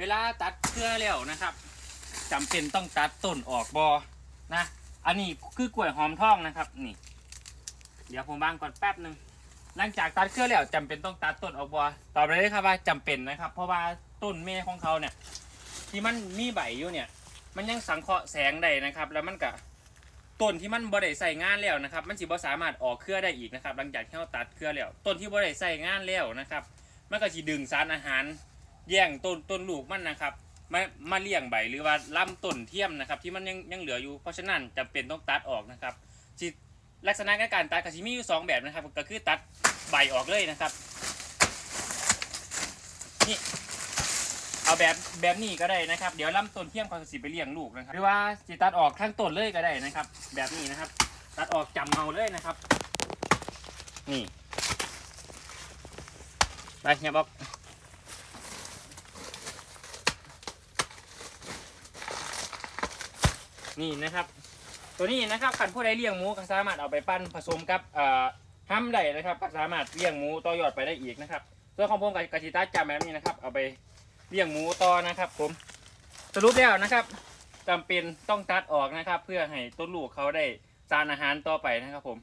เวลาตัดเครือแล้วนะครับจำเป็นต้องตัดต้นออกบอนะ อันนี้คือกล้วยหอมทองนะครับ นี่ เดี๋ยวผมบางก่อนแป๊บหนึ่งหลังจากตัดเครือแล้วจำเป็นต้องตัดต้นออกบอตอบเลยครับว่าจำเป็นนะครับ เพราะว่าต้นเมฆของเขาเนี่ย ที่มันมีใบอยู่เนี่ย มันยังสังเคราะห์แสงได้นะครับ แล้วมันก็ต้นที่มันบ่ได้ใส่งานแล้วนะครับ มันสิบ่สามารถออกเครือได้อีกนะครับ หลังจากที่เราตัดเครือแล้วต้นที่บ่ได้ใส่งานแล้วนะครับ มันก็สิดึงสารอาหาร แย่งต้นต้นลูกมันนะครับมามาเลี้ยงใบหรือว่าลำต้นเทียมนะครับ ที่มันยังยังเหลืออยู่เพราะฉะนั้นจำเป็นต้องตัดออกนะครับสิลักษณะการตัดก็สิมีอยู่สองแบบนะครับ ก็คือตัดใบออกเลยนะครับนี่เอาแบบแบบนี้ก็ได้นะครับ เดี๋ยวลำต้นเทียมเขาสิไปเลี้ยงลูกนะครับ หรือว่าสิตัดออกข้างต้นเลยก็ได้นะครับ แบบนี้นะครับ ตัดออกจำเอาเลยนะครับ นี่ไปเฮียบอก นี่นะครับ ตัวนี้นะครับขันผู้ใดเลี้ยงหมูก็สามารถเอาไปปั้นผสมกับเอ่อห้ำได้นะครับก็สามารถเลี้ยงหมูต่อยอดไปได้อีกนะครับส่วนของผมกับกสิตาจำแบบนี้นะครับ เอาไปเลี้ยงหมูต่อนะครับ ผมสรุปแล้วนะครับจำเป็นต้องตัดออกนะครับ เพื่อให้ต้นลูกเขาได้สารอาหารต่อไปนะครับผม